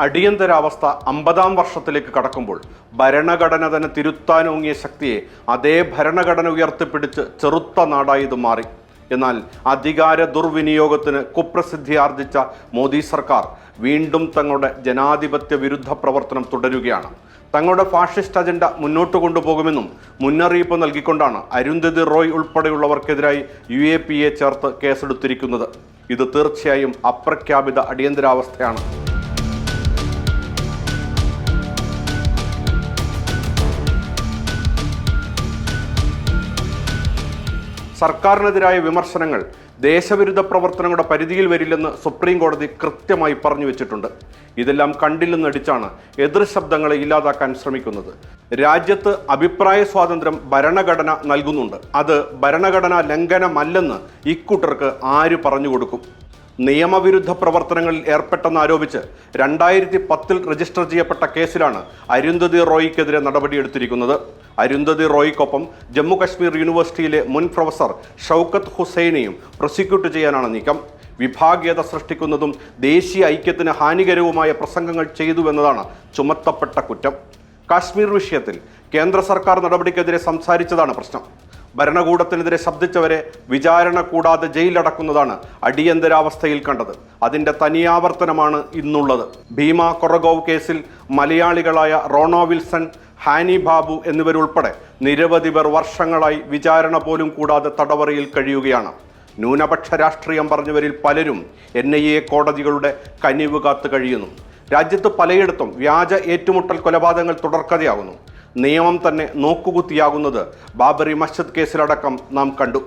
അടിയന്തരാവസ്ഥ അമ്പതാം വർഷത്തിലേക്ക് കടക്കുമ്പോൾ ഭരണഘടന തന്നെ തിരുത്താനോങ്ങിയ ശക്തിയെ അതേ ഭരണഘടന ഉയർത്തിപ്പിടിച്ച് ചെറുത്ത നാടായി ഇത് മാറി. എന്നാൽ അധികാര ദുർവിനിയോഗത്തിന് കുപ്രസിദ്ധി ആർജിച്ച മോദി സർക്കാർ വീണ്ടും തങ്ങളുടെ ജനാധിപത്യ വിരുദ്ധ പ്രവർത്തനം തുടരുകയാണ്. തങ്ങളുടെ ഫാഷിസ്റ്റ് അജണ്ട മുന്നോട്ട് കൊണ്ടുപോകുമെന്നും മുന്നറിയിപ്പ് നൽകിക്കൊണ്ടാണ് അരുന്ധതി റോയ് ഉൾപ്പെടെയുള്ളവർക്കെതിരായി യു എ പി എ ചേർത്ത് കേസെടുത്തിരിക്കുന്നത്. ഇത് തീർച്ചയായും അപ്രഖ്യാപിത അടിയന്തരാവസ്ഥയാണ്. സർക്കാരിനെതിരായ വിമർശനങ്ങൾ ദേശവിരുദ്ധ പ്രവർത്തനങ്ങളുടെ പരിധിയിൽ വരില്ലെന്ന് സുപ്രീം കോടതി കൃത്യമായി പറഞ്ഞു വെച്ചിട്ടുണ്ട്. ഇതെല്ലാം കണ്ടില്ലെന്നടിച്ചാണ് എതിർ ശബ്ദങ്ങളെ ഇല്ലാതാക്കാൻ ശ്രമിക്കുന്നത്. രാജ്യത്ത് അഭിപ്രായ സ്വാതന്ത്ര്യം ഭരണഘടന നൽകുന്നുണ്ട്. അത് ഭരണഘടനാ ലംഘനമല്ലെന്ന് ഇക്കൂട്ടർക്ക് ആര് പറഞ്ഞു കൊടുക്കും? നിയമവിരുദ്ധ പ്രവർത്തനങ്ങളിൽ ഏർപ്പെട്ടെന്നാരോപിച്ച് രണ്ടായിരത്തി പത്തിൽ രജിസ്റ്റർ ചെയ്യപ്പെട്ട കേസിലാണ് അരുന്ധതി റോയിക്കെതിരെ നടപടിയെടുത്തിരിക്കുന്നത്. അരുന്ധതി റോയിക്കൊപ്പം ജമ്മു കശ്മീർ യൂണിവേഴ്സിറ്റിയിലെ മുൻ പ്രൊഫസർ ഷൗക്കത്ത് ഹുസൈനെയും പ്രോസിക്യൂട്ട് ചെയ്യാനാണ് നീക്കം. വിഭാഗീയത സൃഷ്ടിക്കുന്നതും ദേശീയ ഐക്യത്തിന് ഹാനികരവുമായ പ്രസംഗങ്ങൾ ചെയ്തുവെന്നതാണ് ചുമത്തപ്പെട്ട കുറ്റം. കാശ്മീർ വിഷയത്തിൽ കേന്ദ്ര സർക്കാർ നടപടിക്കെതിരെ സംസാരിച്ചതാണ് പ്രശ്നം. ഭരണകൂടത്തിനെതിരെ ശബ്ദിച്ചവരെ വിചാരണ കൂടാതെ ജയിലടക്കുന്നതാണ് അടിയന്തരാവസ്ഥയിൽ കണ്ടത്. അതിന്റെ തനിയാവർത്തനമാണ് ഇന്നുള്ളത്. ഭീമ കൊറഗോവ് കേസിൽ മലയാളികളായ റോണോ വിൽസൺ ഹാനി ബാബു എന്നിവരുൾപ്പെടെ നിരവധി പേർ വർഷങ്ങളായി വിചാരണ പോലും കൂടാതെ തടവറയിൽ കഴിയുകയാണ്. ന്യൂനപക്ഷ രാഷ്ട്രീയം പറഞ്ഞവരിൽ പലരും എൻ ഐ എ കോടതികളുടെ കനിവ് കാത്തു കഴിയുന്നു. രാജ്യത്ത് പലയിടത്തും വ്യാജ ഏറ്റുമുട്ടൽ കൊലപാതകങ്ങൾ തുടർക്കഥയാകുന്നു. നിയമം തന്നെ നോക്കുകുത്തിയാകുന്നത് ബാബറി മസ്ജിദ് കേസിലടക്കം നാം കണ്ടു.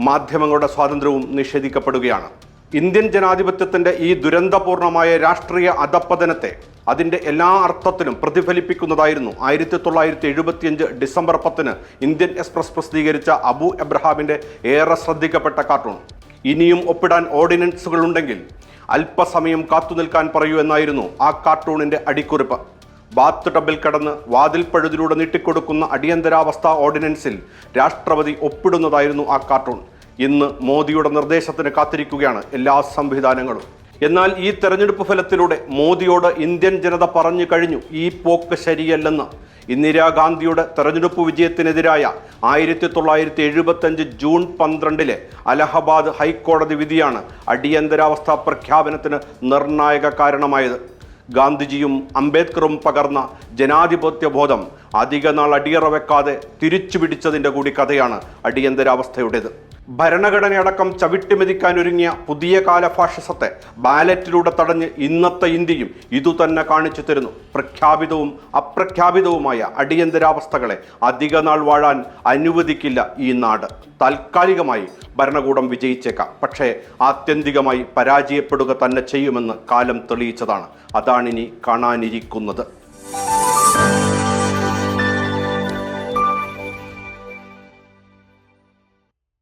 മാധ്യമങ്ങളുടെ സ്വാതന്ത്ര്യവും നിഷേധിക്കപ്പെടുകയാണ്. ഇന്ത്യൻ ജനാധിപത്യത്തിന്റെ ഈ ദുരന്തപൂർണമായ രാഷ്ട്രീയ അധപ്പതനത്തെ അതിന്റെ എല്ലാ അർത്ഥത്തിലും പ്രതിഫലിപ്പിക്കുന്നതായിരുന്നു ആയിരത്തി തൊള്ളായിരത്തി എഴുപത്തിയഞ്ച് ഡിസംബർ പത്തിന് ഇന്ത്യൻ എക്സ്പ്രസ് പ്രസിദ്ധീകരിച്ച അബു എബ്രഹാമിന്റെ ഏറെ ശ്രദ്ധിക്കപ്പെട്ട കാർട്ടൂൺ. ഇനിയും ഒപ്പിടാൻ ഓർഡിനൻസുകളുണ്ടെങ്കിൽ അല്പസമയം കാത്തുനിൽക്കാൻ പറയൂ എന്നായിരുന്നു ആ കാർട്ടൂണിന്റെ അടിക്കുറിപ്പ്. ബാത്ത് ടബിൽ കടന്ന് വാതിൽ പഴുതിലൂടെ നീട്ടിക്കൊടുക്കുന്ന അടിയന്തരാവസ്ഥ ഓർഡിനൻസിൽ രാഷ്ട്രപതി ഒപ്പിടുന്നതായിരുന്നു ആ കാർട്ടൂൺ. ഇന്ന് മോദിയുടെ നിർദ്ദേശത്തിന് കാത്തിരിക്കുകയാണ് എല്ലാ സംവിധാനങ്ങളും. എന്നാൽ ഈ തെരഞ്ഞെടുപ്പ് ഫലത്തിലൂടെ മോദിയോട് ഇന്ത്യൻ ജനത പറഞ്ഞു കഴിഞ്ഞു ഈ പോക്ക് ശരിയല്ലെന്ന്. ഇന്ദിരാഗാന്ധിയുടെ തെരഞ്ഞെടുപ്പ് വിജയത്തിനെതിരായ ആയിരത്തി തൊള്ളായിരത്തി എഴുപത്തഞ്ച് ജൂൺ പന്ത്രണ്ടിലെ അലഹബാദ് ഹൈക്കോടതി വിധിയാണ് അടിയന്തരാവസ്ഥ പ്രഖ്യാപനത്തിന് നിർണായക കാരണമായത്. ഗാന്ധിജിയും അംബേദ്കറും പകർന്ന ജനാധിപത്യ ബോധം അധിക നാൾ അടിയറ വെക്കാതെ തിരിച്ചു പിടിച്ചതിന്റെ കൂടി കഥയാണ് അടിയന്തരാവസ്ഥയുടേത്. ഭരണഘടനയടക്കം ചവിട്ടിമെതിക്കാനൊരുങ്ങിയ പുതിയ കാല ഫാഷിസത്തെ ബാലറ്റിലൂടെ തടഞ്ഞ് ഇന്നത്തെ ഇന്ത്യയും ഇതുതന്നെ കാണിച്ചു തരുന്നു. പ്രഖ്യാപിതവും അപ്രഖ്യാപിതവുമായ അടിയന്തരാവസ്ഥകളെ അധിക നാൾ വാഴാൻ അനുവദിക്കില്ല ഈ നാട്. താൽക്കാലികമായി ഭരണകൂടം വിജയിച്ചേക്കാം. പക്ഷേ ആത്യന്തികമായി പരാജയപ്പെടുക തന്നെ ചെയ്യുമെന്ന് കാലം തെളിയിച്ചതാണ്. അതാണിനി കാണാനിരിക്കുന്നത്.